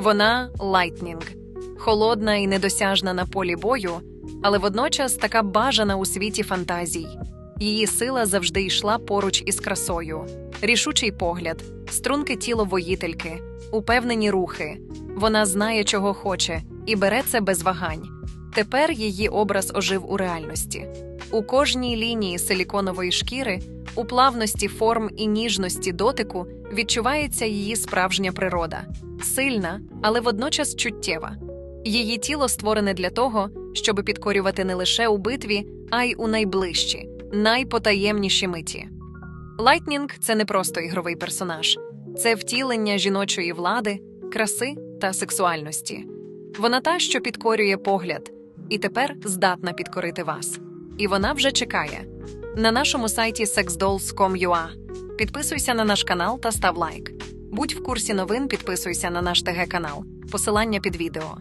Вона Лайтнінг, холодна і недосяжна на полі бою, але водночас така бажана у світі фантазій. Її сила завжди йшла поруч із красою, рішучий погляд, струнке тіло воїтельки, упевнені рухи. Вона знає, чого хоче, і бере це без вагань. Тепер її образ ожив у реальності. У кожній лінії силіконової шкіри, у плавності форм і ніжності дотику відчувається її справжня природа, сильна, але водночас чуттєва. Її тіло створене для того, щоб підкорювати не лише у битві, а й у найближчі, найпотаємніші миті. Лайтнінг це не просто ігровий персонаж, це втілення жіночої влади, краси та сексуальності. Вона та, що підкорює погляд, і тепер здатна підкорити вас. І вона вже чекає. На нашому сайті sexdolls.com.ua. Підписуйся на наш канал та став лайк. Будь в курсі новин, підписуйся на наш ТГ канал. Посилання під відео.